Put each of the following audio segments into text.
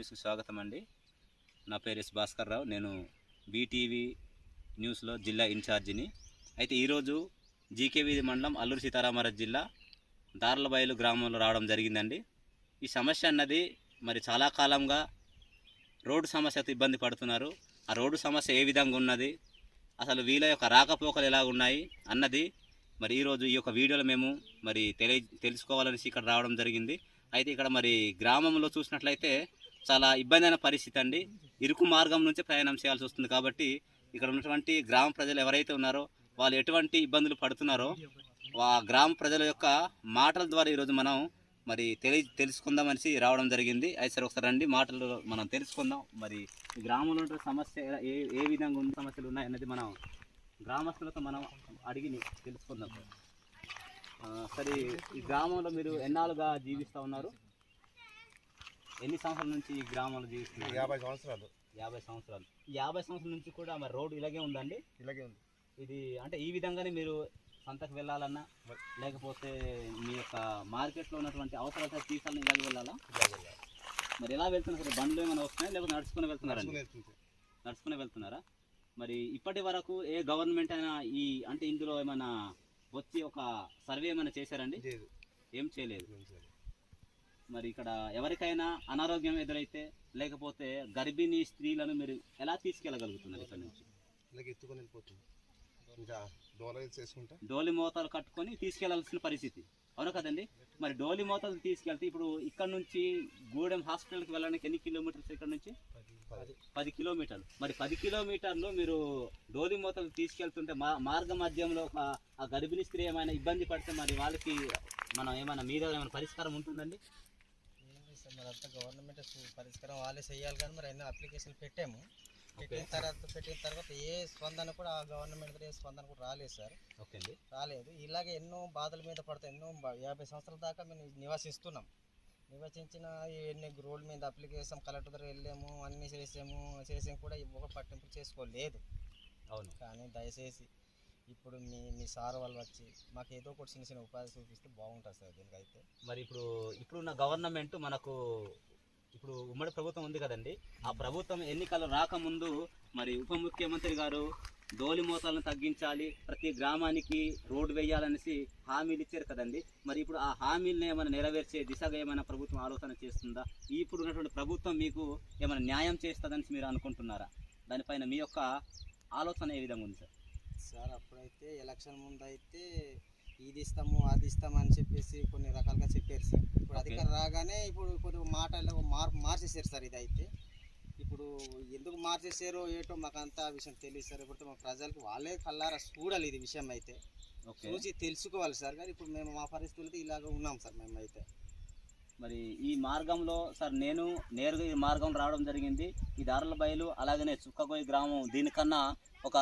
న్యూస్కి స్వాగతం అండి నా పేరు ఎస్ భాస్కర్ రావు నేను బీటీవీ న్యూస్లో జిల్లా ఇన్ఛార్జిని. అయితే ఈరోజు జీకేవీధి మండలం అల్లూరు సీతారామరాజు జిల్లా దార్లబయలు గ్రామంలో రావడం జరిగిందండి. ఈ సమస్య అన్నది మరి చాలా కాలంగా రోడ్డు సమస్యతో ఇబ్బంది పడుతున్నారు. ఆ రోడ్డు సమస్య ఏ విధంగా ఉన్నది? అసలు వీళ్ళ యొక్క రాకపోకలు ఎలా ఉన్నాయి? అన్నది మరి ఈరోజు ఈ యొక్క వీడియోలో మేము మరి తెలియ తెలుసుకోవాలనేసి ఇక్కడ రావడం జరిగింది. అయితే ఇక్కడ మరి గ్రామంలో చూసినట్లయితే చాలా ఇబ్బంది అయిన పరిస్థితి అండి ఇరుకు మార్గం నుంచి ప్రయాణం చేయాల్సి వస్తుంది కాబట్టి ఇక్కడ ఉన్నటువంటి గ్రామ ప్రజలు ఎవరైతే ఉన్నారో వాళ్ళు ఎటువంటి ఇబ్బందులు పడుతున్నారో ఆ గ్రామ ప్రజల యొక్క మాటల ద్వారా ఈరోజు మనం మరి తెలి తెలుసుకుందామనేసి రావడం జరిగింది. అయితే సరే ఒకసారి రండి మాటలు మనం తెలుసుకుందాం. మరి ఈ గ్రామంలో ఉన్న సమస్య ఏ ఏ విధంగా ఉన్న సమస్యలు ఉన్నాయి మనం గ్రామస్తులతో మనం అడిగి తెలుసుకుందాం సరే ఈ గ్రామంలో మీరు ఎన్నాళ్ళుగా జీవిస్తూ ఉన్నారు? ఎన్ని సంవత్సరాల నుంచి ఈ గ్రామంలో జీవిస్తున్నారు యాభై సంవత్సరాలు. యాభై సంవత్సరాలు. యాభై సంవత్సరాల నుంచి కూడా మరి రోడ్డు ఇలాగే ఉందండి? ఇలాగే ఉంది. ఇది అంటే ఈ విధంగానే మీరు సంతకు వెళ్ళాలన్నా లేకపోతే మీ యొక్క మార్కెట్లో ఉన్నటువంటి అవసరాలు తీసాలని ఇలాగే వెళ్ళాలా. మరి ఎలా వెళ్తున్నారు సార్? బండ్లు ఏమైనా వస్తున్నాయి? లేకపోతే నడుచుకుని వెళ్తున్నారండి నడుచుకుని వెళ్తున్నారా? మరి ఇప్పటి వరకు ఏ గవర్నమెంట్ అయినా ఈ అంటే ఇందులో ఏమైనా వచ్చి ఒక సర్వే ఏమైనా చేశారండి లేదు. ఏం చేయలేదు? మరి ఇక్కడ ఎవరికైనా అనారోగ్యం ఎదురైతే లేకపోతే గర్భిణీ స్త్రీలను మీరు ఎలా తీసుకెళ్ళగలుగుతున్నారు ఇక్కడ నుంచి? ఇలాగే ఎత్తుకొని వెళ్ళిపోతుంది. ఇంకా డోల చేసుకుంటా. డోలి మోతాలు కట్టుకొని తీసుకెళ్ళాల్సిన పరిస్థితి. అవును కదండి? మరి డోలి మోతాలు తీసుకెళ్తే ఇప్పుడు ఇక్కడ నుంచి గూడెం హాస్పిటల్కి వెళ్ళడానికి ఎన్ని కిలోమీటర్స్ ఇక్కడ నుంచి? పది. కిలోమీటర్లు. మరి పది కిలోమీటర్లు మీరు డోలి మూతలు తీసుకెళ్తుంటే మా మార్గ మధ్యంలో ఒక ఆ గర్భిణీ స్త్రీ ఏమైనా ఇబ్బంది పడితే మరి వాళ్ళకి మనం ఏమైనా మీద ఏమైనా పరిష్కారం ఉంటుందండి? సార్ మరి అంతా గవర్నమెంట్ పరిష్కారం వాళ్ళే చేయాలి కానీ మరి ఎన్నో అప్లికేషన్ పెట్టాము. పెట్టిన తర్వాత పెట్టిన తర్వాత ఏ స్పందన కూడా ఆ గవర్నమెంట్ దగ్గర ఏ స్పందన కూడా రాలేదు సార్. ఓకే అండి. రాలేదు. ఇలాగే ఎన్నో బాధల మీద పడతాయి ఎన్నో యాభై సంవత్సరాల దాకా మేము నివసిస్తున్నాం. నివసించిన ఎన్ని రోడ్ల మీద అప్లికేషన్ కలెక్టర్ దగ్గర వెళ్ళాము అన్నీ చేసాము చేసాము కూడా ఒక పట్టింపు చేసుకోలేదు. అవును. కానీ దయచేసి ఇప్పుడు మీ మీ సార్ వాళ్ళు వచ్చి మాకు ఏదో ఒకటి చిన్న చిన్న ఉపాధి చూపిస్తే బాగుంటుంది సార్ దీనికైతే. మరి ఇప్పుడు ఇప్పుడున్న గవర్నమెంట్ మనకు ఇప్పుడు ఉమ్మడి ప్రభుత్వం ఉంది కదండి. ఆ ప్రభుత్వం ఎన్నికలు రాకముందు మరి ఉప ముఖ్యమంత్రి గారు డోలి మోతాలను తగ్గించాలి ప్రతి గ్రామానికి రోడ్డు వేయాలనేసి హామీలు ఇచ్చారు కదండి. మరి ఇప్పుడు ఆ హామీలను ఏమైనా నెరవేర్చే దిశగా ఏమైనా ప్రభుత్వం ఆలోచన చేస్తుందా? ఇప్పుడు ఉన్నటువంటి ప్రభుత్వం మీకు ఏమైనా న్యాయం చేస్తుందని మీరు అనుకుంటున్నారా? దానిపైన మీ యొక్క ఆలోచన ఏ విధంగా ఉంది సార్? సార్ అప్పుడైతే ఎలక్షన్ ముందు అయితే ఇది ఇస్తాము అది ఇస్తాము అని చెప్పేసి కొన్ని రకాలుగా చెప్పారు సార్. ఇప్పుడు. అధికారం రాగానే ఇప్పుడు కొద్దిగా మాటలు మార్పు మార్చేసారు సార్ ఇది అయితే ఇప్పుడు ఎందుకు మార్చేసారో ఏటో మాకు అంతా ఆ విషయం తెలియదు సార్. ఇప్పుడు మా ప్రజలకు వాళ్ళే కల్లారా చూడాలి ఇది విషయం అయితే. చూసి తెలుసుకోవాలి సార్. కానీ ఇప్పుడు మేము మా పరిస్థితులతో ఇలాగ ఉన్నాం సార్ మేమైతే. మరి ఈ మార్గంలో సార్ నేను నేరుగా ఈ మార్గం రావడం జరిగింది. ఈ దారుల బయలు అలాగనే చుక్కగోయి గ్రామం దీనికన్నా ఒక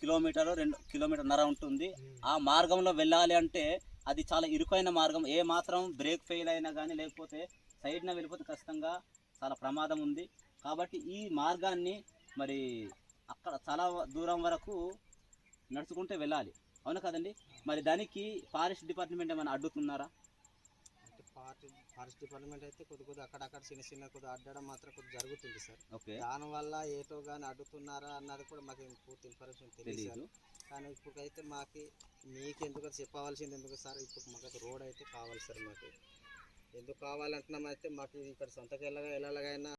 కిలోమీటర్ రెండు కిలోమీటర్ నర ఉంటుంది. ఆ మార్గంలో వెళ్ళాలి అంటే అది చాలా ఇరుకైన మార్గం. ఏ మాత్రం బ్రేక్ ఫెయిల్ అయినా కానీ లేకపోతే సైడ్న వెళ్ళిపోతే ఖచ్చితంగా చాలా ప్రమాదం ఉంది. కాబట్టి ఈ మార్గాన్ని మరి అక్కడ చాలా దూరం వరకు నడుచుకుంటే వెళ్ళాలి. అవును కదండి? మరి దానికి ఫారెస్ట్ డిపార్ట్మెంట్ ఏమైనా అడ్డుతున్నారా? పార్టీ ఫారెస్ట్ డిపార్ట్మెంట్ అయితే కొద్ది కొద్ది అక్కడక్కడ చిన్న చిన్న కొద్ది అడ్డడం మాత్రం కొద్ది జరుగుతుంది సార్. దానివల్ల ఏటో కానీ అడ్డుతున్నారా అన్నది కూడా మాకు పూర్తి ఇన్ఫర్మేషన్ తెలియదు సార్. కానీ ఇప్పుడైతే మాకు మీకు ఎందుకు చెప్పవలసింది ఎందుకు సార్? ఇప్పుడు మాకైతే రోడ్ అయితే కావాలి సార్ మాకు. ఎందుకు కావాలంటున్నామైతే మాకు ఇక్కడ సొంతకి వెళ్ళగా వెళ్ళాలగైనా